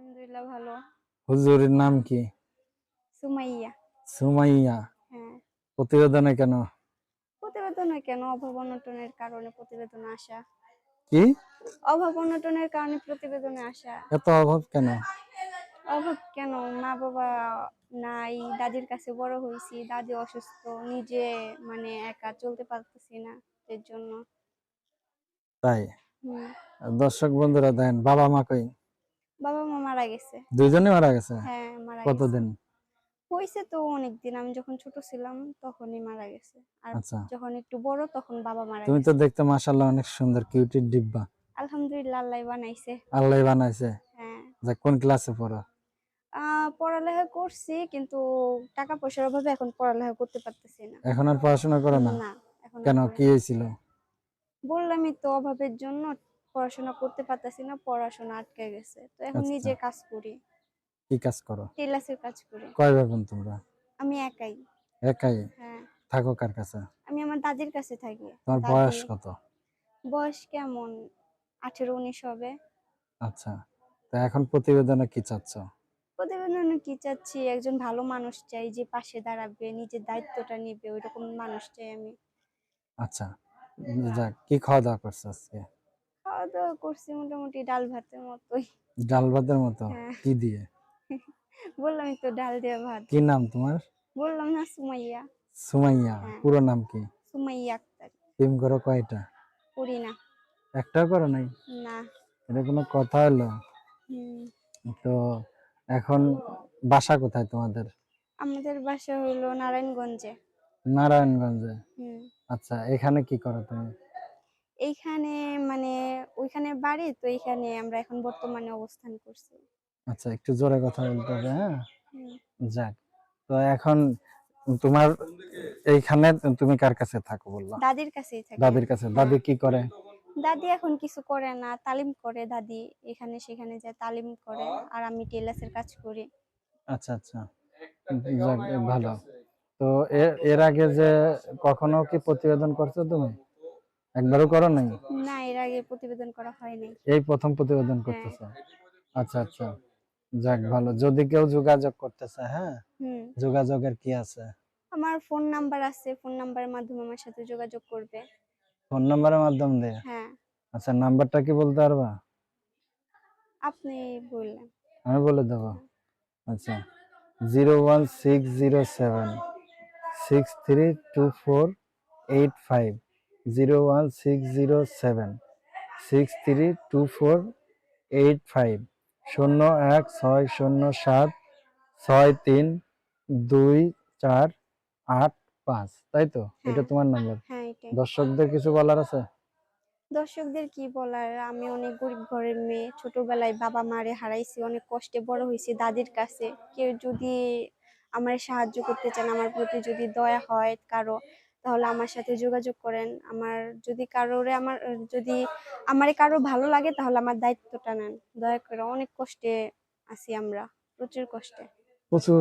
আলহামদুলিল্লাহ ভালো। হুজুরের নাম কি? সুমাইয়া। সুমাইয়া। হ্যাঁ। প্রতিবেদনে কেন? প্রতিবেদনে কেন? অভাব অনটনের কারণে প্রতিবেদনে আসা। কি? অভাব অনটনের কারণে প্রতিবেদনে আসা। এত অভাব কেন? অভাব কেন? মা বাবা নাই দাদির কাছে বড় হয়েছি দাদি অসুস্থ নিজে মানে একা চলতে পারতেছি না এর জন্য। তাই? হুম। দর্শক বন্ধুরা দেন বাবা মা কই? মারা গেছে। দুইজনে মারা গেছে? হ্যাঁ মারা গেছে। কতদিন? হয়েছে তো অনেকদিন। আমি যখন ছোট ছিলাম তখনই মারা গেছে। আর আচ্ছা। যখন একটু বড় তখন বাবা মারা তুমি তো দেখতে মাশাআল্লাহ অনেক সুন্দর কিউটির ডিব্বা। আলহামদুলিল্লাহ আল্লাহ বানাইছে। আল্লাহ বানাইছে? হ্যাঁ। যা কোন ক্লাসে পড়ো? পড়ালেখা করছি কিন্তু টাকা পয়সার অভাবে এখন পড়ালেখা করতে পারতেছি না। এখন আর পড়াশোনা করো না? কেন? কি। হয়েছিল? বললামই তো অভাবের জন্য পড়াশোনা করতে পারতেছি না পড়াশোনা আটকে গেছে। তো এখন আচ্ছা। নিজে কাজ করি। কি কাজ করো? টেলার্সের কাজ করি। কয় ভাই বোন তোমরা? আমি একাই। একাই? হ্যাঁ। থাকো কার কাছে? আমি আমার দাদির কাছে থাকি। তোমার দাদি- বয়স কত? বয়স কেমন? আঠেরো উনিশ হবে। আচ্ছা। তা এখন প্রতিবেদনে কি চাচ্ছ? প্রতিবেদনে কি চাচ্ছি? একজন ভালো মানুষ চাই যে পাশে দাঁড়াবে নিজের দায়িত্বটা নিবে ওই রকম মানুষ চাই আমি। আচ্ছা। যাক কি খাওয়া দাওয়া করছ আজকে? খাওয়া দাওয়া করছি মোটামুটি ডাল ভাতের মতোই। ডাল ভাতের মতো? হ্যাঁ। কি দিয়ে? বললামই তো ডাল দিয়ে ভাত। কি নাম তোমার? বললাম না সুমাইয়া। সুমাইয়া হ্যাঁ। পুরো নাম কি? সুমাইয়া আক্তার। প্রেম করো কয়টা? করি না একটাও করো নাই? না। এটা কোনো কথা হলো? তো এখন বাসা কোথায় তোমাদের? আমাদের বাসা হলো নারায়ণগঞ্জে। নারায়ণগঞ্জে। আচ্ছা এখানে কি করো তুমি? এইখানে মানে ওইখানে বাড়ি তো এইখানে আমরা এখন বর্তমানে অবস্থান করছি। আচ্ছা একটু জোরে কথা বলতে হবে হ্যাঁ? যাক তো এখন তোমার এইখানে তুমি কার কাছে থাকো বললা? দাদির কাছেই থাকি। দাদির কাছে দাদি কি করে? দাদি এখন কিছু করে না তালিম করে দাদি এখানে সেখানে যায় তালিম করে আর আমি টেলার্সের কাজ করি। আচ্ছা আচ্ছা যাক ভালো। তো এর এর আগে যে কখনো কি প্রতিবেদন করছ তুমি? একবারও করো নাই? না এর আগে প্রতিবেদন করা হয়নি এই প্রথম প্রতিবেদন করতেছো? আচ্ছা আচ্ছা। যাক ভালো। যদি কেউ যোগাযোগ করতে চায় হ্যাঁ? হুম। যোগাযোগের কি আছে? আমার ফোন নাম্বার আছে ফোন নাম্বারের মাধ্যমে আমার সাথে যোগাযোগ করবে। ফোন নাম্বারের মাধ্যম দিয়ে? হ্যাঁ। আচ্ছা নাম্বারটা কি বলতে পারবা? আপনি বললেন। আমি বলে দেবো। আচ্ছা zero one six zero seven six three two four eight five. Zero one six zero seven six three two four eight five শূন্য এক ছয় শূন্য সাত ছয় তিন দুই চার আট পাঁচ। তাই তো? এটা হ্যাঁ। তোমার নাম্বার হ্যাঁ দর্শকদের কিছু বলার আছে? দর্শকদের কি বলার? আমি অনেক গরিব ঘরের মেয়ে ছোটবেলায় বাবা মারে হারাইছি অনেক কষ্টে বড় হয়েছি দাদির কাছে। কেউ যদি আমার সাহায্য করতে চান আমার প্রতি যদি দয়া হয় কারও তাহলে আমার সাথে যোগাযোগ করেন। আমার যদি কারোরে আমার, যদি আমারে কারও ভালো লাগে তাহলে আমার দায়িত্বটা নেন। দয়া করে অনেক কষ্টে আছি আমরা, প্রচুর কষ্টে। প্রচুর